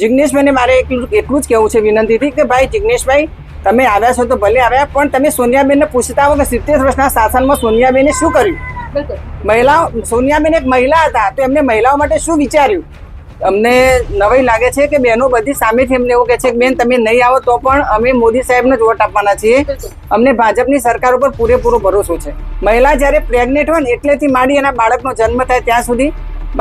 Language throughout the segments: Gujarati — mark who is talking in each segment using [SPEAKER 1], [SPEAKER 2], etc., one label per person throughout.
[SPEAKER 1] જિગ્નેશભાઈને મારે એટલું એટલું જ કહેવું છે વિનંતીથી કે ભાઈ જિગ્નેશભાઈ તમે આવ્યા છો તો ભલે આવ્યા પણ તમે સોનિયાબેનને પૂછતા હો કે સિત્તેર વર્ષના શાસનમાં સોનિયાબેને શું કર્યું? મહિલાઓ સોનિયાબેન એક મહિલા હતા તો એમને મહિલાઓ માટે શું વિચાર્યું? અમને નવાઈ લાગે છે કે બહેનો બધી સામેથી એમને એવું કહે છે કે બેન તમે નહીં આવો તો પણ અમે મોદી સાહેબને જ વોટ આપવાના છીએ. અમને ભાજપની સરકાર ઉપર પૂરેપૂરો ભરોસો છે. મહિલા જ્યારે પ્રેગ્નેન્ટ હોય ને એટલેથી માંડી એના બાળકનો જન્મ થાય ત્યાં સુધી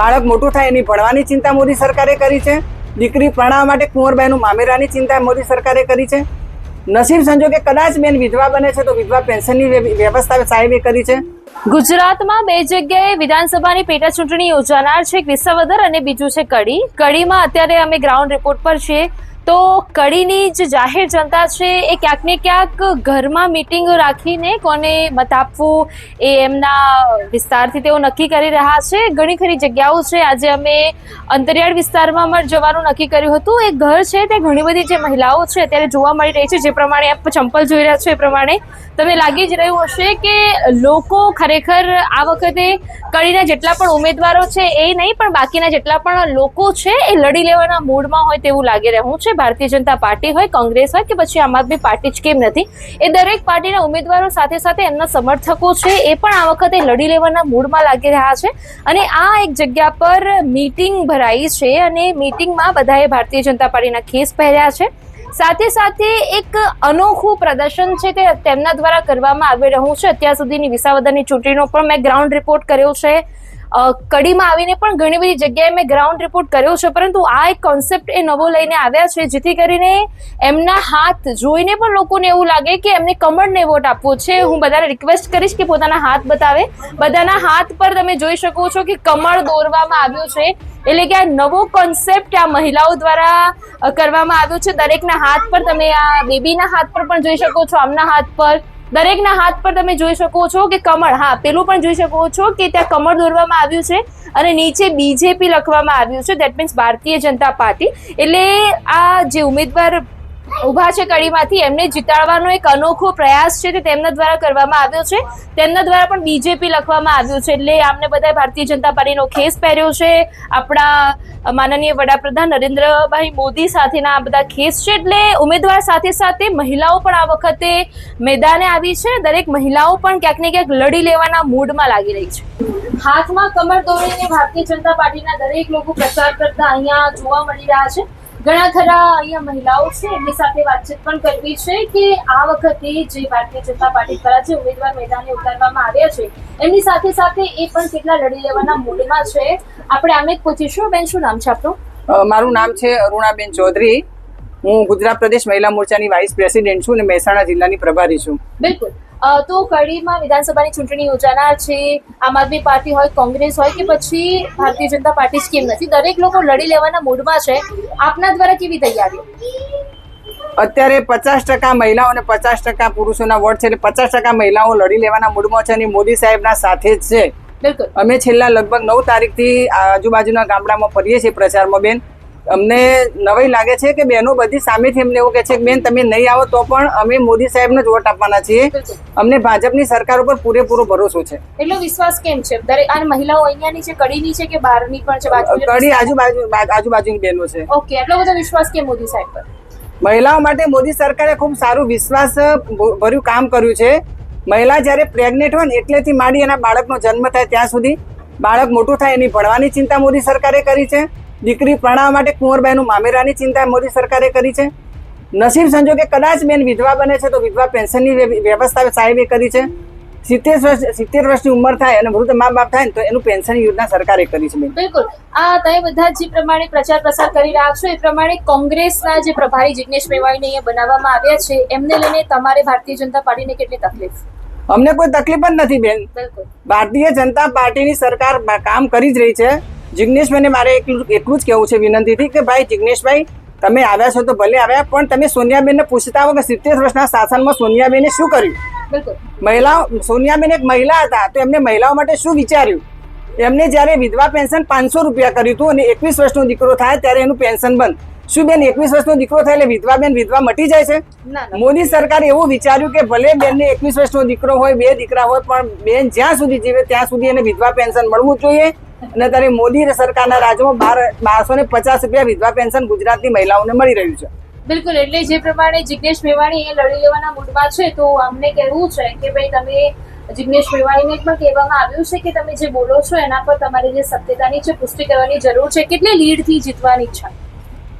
[SPEAKER 1] બાળક મોટું થાય એની ભણવાની ચિંતા મોદી સરકારે કરી છે. દીકરી પ્રણાવવા માટે કુંવરબાઈનું મામેરાની ચિંતા મોદી સરકારે કરી છે. નસીબ સંજોગે કદાચ બેન વિધવા બને છે તો વિધવા પેન્શનની વ્ય- વ્યવસ્થા સાહેબે કરી છે.
[SPEAKER 2] ગુજરાતમાં બે જગ્યાએ વિધાનસભાની પેટા ચૂંટણી યોજાનાર છે. એક વિસાવદર અને બીજું છે કડી. કડીમાં અત્યારે અમે ગ્રાઉન્ડ રિપોર્ટ પર છીએ. તો કડીની જે જાહેર જનતા છે એ ક્યાંક ને ક્યાંક ઘરમાં મિટિંગ રાખીને કોને મત આપવું એ એમના વિસ્તારથી તેઓ નક્કી કરી રહ્યા છે. ઘણી ખરી જગ્યાઓ છે. આજે અમે અંતરિયાળ વિસ્તારમાં પણ જવાનું નક્કી કર્યું હતું. એ ઘર છે. તે ઘણી બધી જે મહિલાઓ છે અત્યારે જોવા મળી રહી છે. જે પ્રમાણે ચંપલ જોઈ રહ્યા છો એ પ્રમાણે. તમે લાગી જ રહ્યું હશે કે લોકો ખરેખર આ વખતે કડીના જેટલા પણ ઉમેદવારો છે, એ નહીં, પણ બાકીના જેટલા પણ લોકો છે, એ લડી લેવાના મૂડમાં હોય તેવું લાગી રહ્યું છે. ભારતીય જનતા પાર્ટી હોય, કોંગ્રેસ હોય કે પછી આમ આદમી પાર્ટી જ કેમ નથી, એ દરેક પાર્ટીના ઉમેદવારો સાથે સાથે એમના સમર્થકો છે, એ પણ આ વખતે લડી લેવાના મૂડમાં લાગી રહ્યા છે. અને આ એક જગ્યા પર મીટિંગ ભરાઈ છે અને મીટિંગમાં બધાએ ભારતીય જનતા પાર્ટીના ખેસ પહેર્યા છે. સાથે સાથે એક અનોખું પ્રદર્શન છે તે તેમના દ્વારા કરવામાં આવી રહ્યું છે. અત્યાર સુધીની વિસાવદરની ચૂંટણીનો પણ મેં ગ્રાઉન્ડ રિપોર્ટ કર્યો છે. કડીમાં આવીને પણ ઘણી બધી જગ્યાએ મેં ગ્રાઉન્ડ રિપોર્ટ કર્યો છે, પરંતુ આ એક કોન્સેપ્ટ એ નવો લઈને આવ્યા છે, જેથી કરીને એમના હાથ જોઈને પણ લોકોને એવું લાગે કે એમને કમળને વોટ આપવો છે. હું બધાને રિક્વેસ્ટ કરીશ કે પોતાના હાથ બતાવે. બધાના હાથ પર તમે જોઈ શકો છો કે કમળ દોરવામાં આવ્યું છે. એટલે કે આ નવો કોન્સેપ્ટ આ મહિલાઓ દ્વારા કરવામાં આવ્યો છે. દરેકના હાથ પર તમે આ બેબીના હાથ પર પણ જોઈ શકો છો, આમના હાથ પર. દરેકના હાથ પર તમે જોઈ શકો છો કે કમળ, હા, પેલું પણ જોઈ શકો છો કે ત્યાં કમળ દોરવામાં આવ્યું છે અને નીચે બીજેપી લખવામાં આવ્યું છે. That means Bharatiya Janata party. એટલે આ જે ઉમેદવાર ઊભા છે કડીમાંથી. એમને જીતાડવાનો એક અનોખો પ્રયાસ છે તે તેમના દ્વારા કરવામાં આવ્યો છે. તેમના દ્વારા પણ બીજેપી લખવામાં આવ્યું છે. એટલે આમને બધા ભારતીય જનતા પાર્ટીનો ખેસ પહેર્યો છે. આપણા માનનીય વડાપ્રધાન નરેન્દ્રભાઈ મોદી સાથેના આ બધા ખેસ છે. એટલે ઉમેદવાર સાથે સાથે મહિલાઓ પણ આ વખતે મેદાને આવી છે. દરેક મહિલાઓ પણ ક્યાંક ને ક્યાંક લડી લેવાના મૂડમાં લાગી રહી છે. હાથમાં કમર દોડીને ભારતીય જનતા પાર્ટીના દરેક લોકો પ્રચાર કરતા અહીંયા જોવા મળી રહ્યા છે. ઘણા ખરા અહીંયા મહિલાઓ છે એમની સાથે વાતચીત પણ કરવી છે કે આ વખતે જે ભારતીય જનતા પાર્ટી દ્વારા જે ઉમેદવાર મેદાને ઉતારવામાં આવ્યા છે એમની સાથે સાથે એ પણ કેટલા લડી લેવાના મૂડમાં છે. આપણે આમે જ પૂછીશું. બેન શું નામ છે આપણું
[SPEAKER 1] મારું નામ છે અરુણાબેન ચૌધરી. હું ગુજરાત પ્રદેશ મહિલા મોરચાની વાઇસ પ્રેસિડેન્ટ છું અને મહેસાણા જિલ્લાની પ્રભારી છું.
[SPEAKER 2] બિલકુલ. તો કડીમાં વિધાનસભાની ચૂંટણી યોજાનાર છે આમ આદમી પાર્ટી હોય કોંગ્રેસ હોય કે પછી ભારતીય જનતા પાર્ટી જ કેમ નથી. દરેક લોકો લડી લેવાના મૂડમાં છે. આપના દ્વારા કેવી તૈયારી?
[SPEAKER 1] અત્યારે પચાસ ટકા મહિલાઓ અને પચાસ ટકા પુરુષોના વોટ છે એટલે પચાસ ટકા મહિલાઓ લડી લેવાના મૂડમાં છે અને મોદી સાહેબના સાથે જ છે. અમે છેલ્લા લગભગ નવ તારીખથી આજુબાજુના ગામડામાં ફરીએ છીએ પ્રચારમાં બેન. અમને નવાઈ લાગે છે કે બહેનો બધી સામેથી એમને એવું કહે છે કે બેન તમે નહીં આવો તો પણ અમે મોદી સાહેબને જ વોટ આપવાના છીએ. અમને ભાજપની સરકાર ઉપર પૂરેપૂરો ભરોસો છે.
[SPEAKER 2] એટલો વિશ્વાસ કેમ છે? દરેક આ મહિલાઓ અહીંયાની છે કડીની છે કે બહારની પણ છે?
[SPEAKER 1] કડી આજુબાજુ આજુબાજુની બહેનો છે.
[SPEAKER 2] ઓકે એટલો બધો વિશ્વાસ કેમ મોદી સાહેબ પર?
[SPEAKER 1] મહિલાઓ માટે મોદી સરકારે ખૂબ સારું વિશ્વાસ ભર્યું કામ કર્યું છે. મહિલા જ્યારે પ્રેગ્નેન્ટ હોય ને એટલેથી માંડી એના બાળકનો જન્મ થાય ત્યાં સુધી. બાળક મોટું થાય એની ભણવાની ચિંતા મોદી સરકારે કરી છે. દીકરી પ્રણાવવા માટે કુંવરબાઈનું મામેરાની ચિંતા મોદી સરકારે કરી છે. નસીબ સંજોગે કદાચ બેન વિધવા બને છે તો વિધવા પેન્શનની વ્ય- વ્યવસ્થા સાહેબે કરી છે. સિત્તેર વર્ષ સિત્તેર વર્ષની ઉંમર થાય અને વૃદ્ધ મા બાપ થાય ને તો એનું પેન્શન યોજના સરકારે કરી છે
[SPEAKER 2] બિલકુલ. આ તમે બધા જે પ્રમાણે પ્રચાર પ્રસાર કરી રહ્યા છો એ પ્રમાણે કોંગ્રેસના જે પ્રભારી જિગ્નેશ મેવાણીને અહીંયા બનાવવામાં આવ્યા છે એમને લઈને તમારે ભારતીય જનતા પાર્ટીને કેટલી તકલીફ?
[SPEAKER 1] અમને કોઈ તકલીફ જ નથી બેન.
[SPEAKER 2] બિલકુલ.
[SPEAKER 1] ભારતીય જનતા પાર્ટીની સરકાર કામ કરી જ રહી છે. જિગ્નેશભાઈને મારે એટલું એટલું જ કહેવું છે વિનંતીથી કે ભાઈ જિગ્નેશભાઈ તમે આવ્યા છો તો ભલે આવ્યા પણ તમે સોનિયાબેનને પૂછતા હો કે સિત્તેર વર્ષના શાસનમાં સોનિયાબેને શું કર્યું? મહિલાઓ સોનિયાબેન એક મહિલા હતા તો એમને મહિલાઓ માટે શું વિચાર્યું? એમને જ્યારે વિધવા પેન્શન પાંચસો રૂપિયા કર્યું હતું અને એકવીસ વર્ષનો દીકરો થાય ત્યારે એનું પેન્શન બંધ. શું બેન એકવીસ વર્ષનો દીકરો થાય એટલે વિધવા બેન વિધવા મટી જાય છે? મોદી સરકારે એવું વિચાર્યું કે ભલે બેનને એકવીસ વર્ષનો દીકરો હોય બે દીકરા હોય પણ બેન જ્યાં સુધી જીવે ત્યાં સુધી એને વિધવા પેન્શન મળવું જોઈએ. અને અત્યારે મોદી સરકારના રાજ્યમાં બાર બારસો ને પચાસ રૂપિયા વિધવા પેન્શન ગુજરાતની મહિલાઓને મળી રહ્યું છે.
[SPEAKER 2] બિલકુલ, એટલે જે પ્રમાણે જિજ્ઞેશ મેવાણી એ લડી લેવાના મૂડમાં છે, તો અમને કહેવું છે કે ભાઈ તમે જિજ્ઞેશ મેવાણીને પણ કહેવામાં આવ્યું છે કે તમે જે બોલો છો, એના પર તમારી જે સત્યતાની છે, પુષ્ટિ કરવાની જરૂર છે. કેટલી લીડથી જીતવાની ઈચ્છા?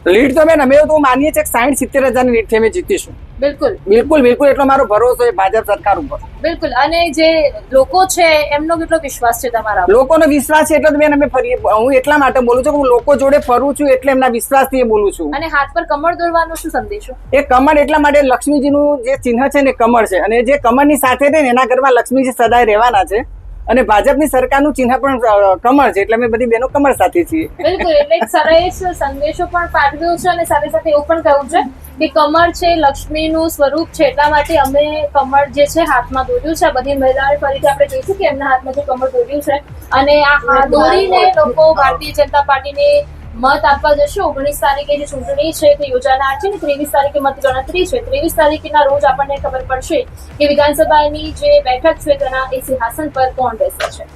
[SPEAKER 1] લીડ તો બેન અમે તો માનીએ છીએ કે સાઠ સિત્તેર હજારની લીડથી અમે જીતીશું.
[SPEAKER 2] બિલકુલ.
[SPEAKER 1] બિલકુલ બિલકુલ એટલો મારો ભરોસો છે ભાજપ સરકાર ઉપર.
[SPEAKER 2] બિલકુલ. અને જે લોકો છે એમનો કેટલો વિશ્વાસ છે તમારા
[SPEAKER 1] લોકોનો વિશ્વાસ છે એટલે તો બેન અમે ફરી હું એટલા માટે બોલું છું કે હું લોકો જોડે ફરું છું એટલે એમના વિશ્વાસથી એ બોલું છું.
[SPEAKER 2] અને હાથ પર કમળ દોરવાનો શું સંદેશો?
[SPEAKER 1] એ કમળ એટલા માટે લક્ષ્મીજીનું જે ચિહ્ન છે ને એ કમળ છે. અને જે કમળની સાથે રહે ને એના ઘરમાં લક્ષ્મીજી સદાય રહેવાના છે. અને ભાજપની સરકારનું ચિહ્ન પણ કમળ છે એટલે અમે બધી બહેનો કમળ સાથે છીએ.
[SPEAKER 2] બિલકુલ એટલે એક સરસ સંદેશો પણ પાઠવ્યો છે અને સાથે સાથે એવું પણ કહ્યું છે કે કમળ છે લક્ષ્મીનું સ્વરૂપ છે એટલા માટે અમે કમળ જે છે હાથમાં દોર્યું છે. બધી મહિલાઓ ફરીથી આપણે જોઈશું કે એમના હાથમાં જે કમળ દોર્યું છે. અને આ હાથ દોરીને લોકો ભારતીય જનતા પાર્ટીને મત આપવા જશે. ઓગણીસ તારીખે જે ચૂંટણી છે તે યોજાનાર છે ને ત્રેવીસ તારીખે મતગણતરી છે. ત્રેવીસ તારીખના રોજ આપણને ખબર પડશે કે વિધાનસભાની જે બેઠક છે તેના એ સિંહાસન પર કોણ બેસે છે.